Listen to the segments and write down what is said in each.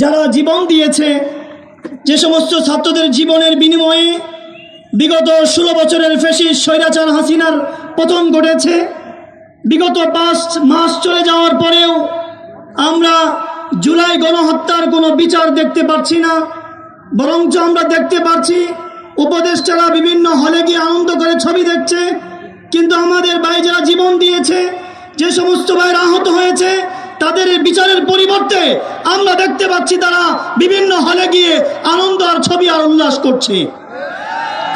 যারা জীবন দিয়েছে, যে সমস্ত ছাত্রদের জীবনের বিনিময়ে বিগত ষোলো বছরের ফেসিস স্বৈরাচার হাসিনার পতন ঘটেছে, বিগত পাঁচ মাস চলে যাওয়ার পরেও আমরা জুলাই গণহত্যার কোনো বিচার দেখতে পাচ্ছি না, বরঞ্চ আমরা দেখতে পাচ্ছি উপদেষ্টারা বিভিন্ন হলে গিয়ে আনন্দ করে ছবি দেখছে, কিন্তু আমাদের ভাই যারা জীবন দিয়েছে, যে সমস্ত ভাইয়ের আহত হয়েছে তাদের বিচারের পরিবর্তে আমরা দেখতে পাচ্ছি তারা বিভিন্ন হলে গিয়ে আনন্দ আর ছবি আর উল্লাস করছে।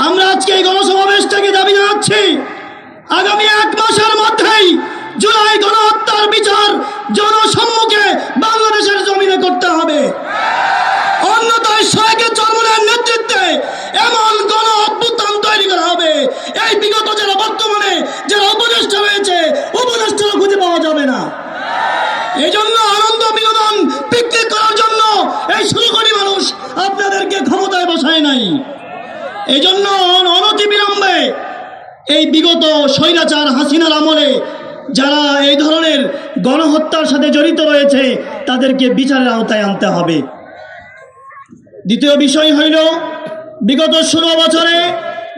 আমরা আজকে এই গণসমাবেশ থেকে দাবি জানাচ্ছি, আগামী এক মাসের মধ্যেই জুলাই গণহত্যার বিচার জনসম্মুখে বাংলাদেশের জমিনে করতে হবে অন্যথায় শয়েকের চরমনের নেতৃত্বে এমন গণ অভ্যুত্থান তৈরি করা হবে এই বিগত যারা বর্তমানে যারা উপদেষ্টা হয়েছে উপদেষ্টারও খুঁজে পাওয়া যাবে না এই জন্য আনন্দ বিনোদন পিকনিক করার জন্য এই ষোলো কোটি মানুষ আপনাদেরকে ক্ষমতায় বসায় নাই এই জন্য অনতি বিলম্বে এই বিগত স্বৈরাচার হাসিনার আমলে যারা এই ধরনের গণহত্যার সাথে জড়িত রয়েছে, তাদেরকে বিচারের আওতায় আনতে হবে। দ্বিতীয় বিষয় হইল, বিগত ষোলো বছরে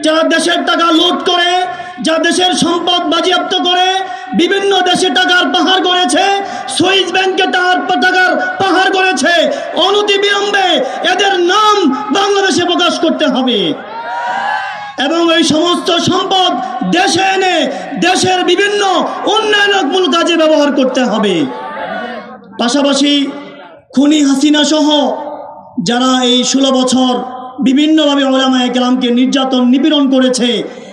যারা দেশের টাকা লুট করে, যা দেশের সম্পদ বাজেয়াপ্ত করে, বিভিন্ন দেশে টাকার পাহাড় করেছে সুইস ব্যাংকে তার টাকার পাহাড় করেছে অনতি বিলম্বে এদের নাম বাংলাদেশে প্রকাশ করতে হবে। এবং এই সমস্ত সম্পদ দেশে এনে দেশের বিভিন্ন উন্নয়নমূলক কাজে ব্যবহার করতে হবে। পাশাপাশি খুনি হাসিনা সহ যারা এই ষোলো বছর বিভিন্নভাবে ওলামায় কেলামকে নির্যাতন, নিপীড়ন করেছে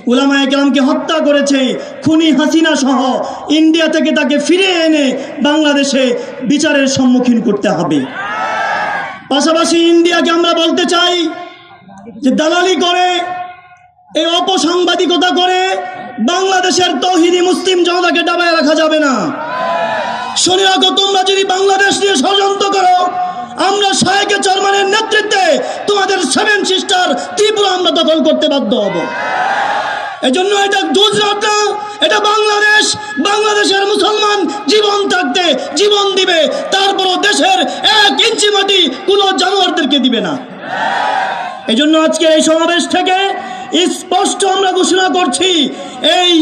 ওলামায় কেলামকে হত্যা করেছে, খুনি হাসিনা সহ ইন্ডিয়া থেকে তাকে ফিরে এনে বাংলাদেশে বিচারের সম্মুখীন করতে হবে। পাশাপাশি ইন্ডিয়াকে আমরা বলতে চাই যে দালালি করে এই অপসাংবাদিকতা করে বাংলাদেশের তৌহিদি মুসলিম জনতাকে ডাবায় রাখা যাবে না। শুনে রাখো, তোমরা যদি বাংলাদেশ নিয়ে ষড়যন্ত্র করো, আমরা শাহেকে চরমানের নেতৃত্বে তোমাদের সেভেন সিস্টার ত্রিপুরা আমরা দখল করতে বাধ্য হব। এজন্য এটা গুজরাট না, এটা বাংলাদেশ। বাংলাদেশের মুসলমান জীবন থাকতে জীবন দিবে, তারপরও দেশের এক ইঞ্চি মাটি কোনো জানোয়ারদেরকে দিবে না। এই জন্য আজকে এই সমাবেশ থেকে স্পষ্ট আমরা ঘোষণা করছি, এই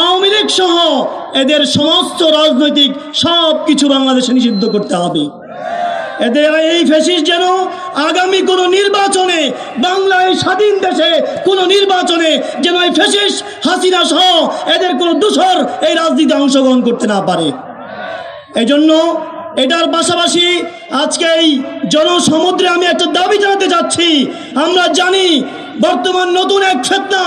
আওয়ামী লীগ সহ এদের সমস্ত রাজনৈতিক সব কিছু বাংলাদেশে নিষিদ্ধ করতে হবে। এদের এই ফেসিস যেন আগামী কোনো নির্বাচনে, বাংলায় স্বাধীন দেশে কোনো নির্বাচনে যেন এই ফেসিস হাসিনা সহ এদের কোনো দূষর এই রাজনীতি অংশগ্রহণ করতে না পারে। এজন্য এটার পাশাপাশি আজকে এই জনসমুদ্রে আমি একটা দাবি জানাতে যাচ্ছি, আমরা জানি বর্তমান নতুন এক ফেতনা,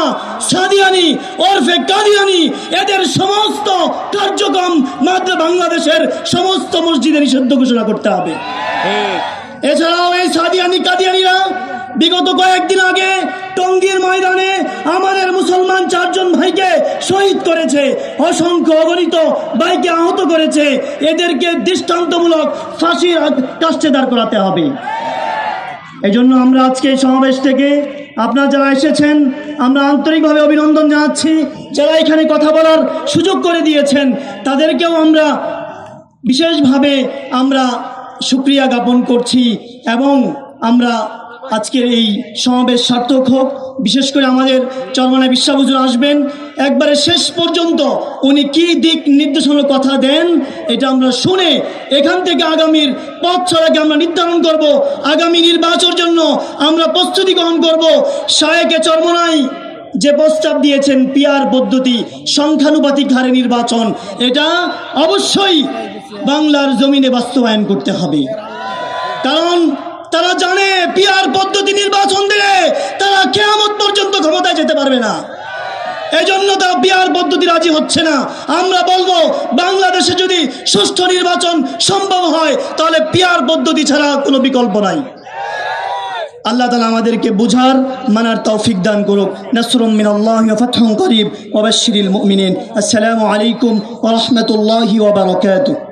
সাদিয়ানি, ওরফে কাদিয়ানি, এদের সমস্ত কার্যক্রম মাত্র বাংলাদেশের সমস্ত মসজিদে নিষিদ্ধ ঘোষণা করতে হবে। এছাড়াও এই সাদিয়ানি, কাদিয়ানিরা বিগত কয়েকদিন আগে টঙ্গীর ময়দানে আমাদের মুসলমান চারজন ভাইকে শহীদ করেছে, অসংখ্য অগণিত ভাইকে আহত করেছে। এদেরকে দৃষ্টান্তমূলক ফাঁসির কাস্টে করাতে হবে। এই আমরা আজকে সমাবেশ থেকে আপনারা যারা এসেছেন, আমরা আন্তরিকভাবে অভিনন্দন জানাচ্ছি। যারা এখানে কথা বলার সুযোগ করে দিয়েছেন, তাদেরকেও আমরা বিশেষভাবে আমরা সুক্রিয়া জ্ঞাপন করছি এবং আমরা আজকের এই সমাবেশ সার্থক হোক। বিশেষ করে আমাদের চরমানা বিশ্বাবুজুর আসবেন। একবারে শেষ পর্যন্ত উনি কি দিক নির্দেশনার কথা দেন, এটা আমরা শুনে এখান থেকে আগামীর পথ চলাকে আমরা নির্ধারণ করব। আগামী নির্বাচনের জন্য আমরা প্রস্তুতি গ্রহণ করব। শায়েকে চরমনাই যে প্রস্তাব দিয়েছেন পিয়ার পদ্ধতি সংখ্যানুপাতিক হারে নির্বাচন, এটা অবশ্যই বাংলার জমিনে বাস্তবায়ন করতে হবে। কারণ তারা পিয়ার পদ্ধতি নির্বাচন দিলে তারা কেয়ামত পর্যন্ত ক্ষমতায় যেতে পারবে না। এই জন্য তারা পিয়ার পদ্ধতি রাজি হচ্ছে না। আমরা বলব, বাংলাদেশে যদি সুষ্ঠু নির্বাচন সম্ভব হয়, তাহলে পিয়ার পদ্ধতি ছাড়া কোনো বিকল্প নাই। আল্লাহ তালা আমাদেরকে বুঝার, মানার তৌফিক দান করুক। নাসরুম মিন আল্লাহ ফাতহুম করিব ওয়াবাশশিরিল মুমিনিন। আসসালামু আলাইকুম ওয়া রাহমাতুল্লাহি ওয়া বারাকাতুহু।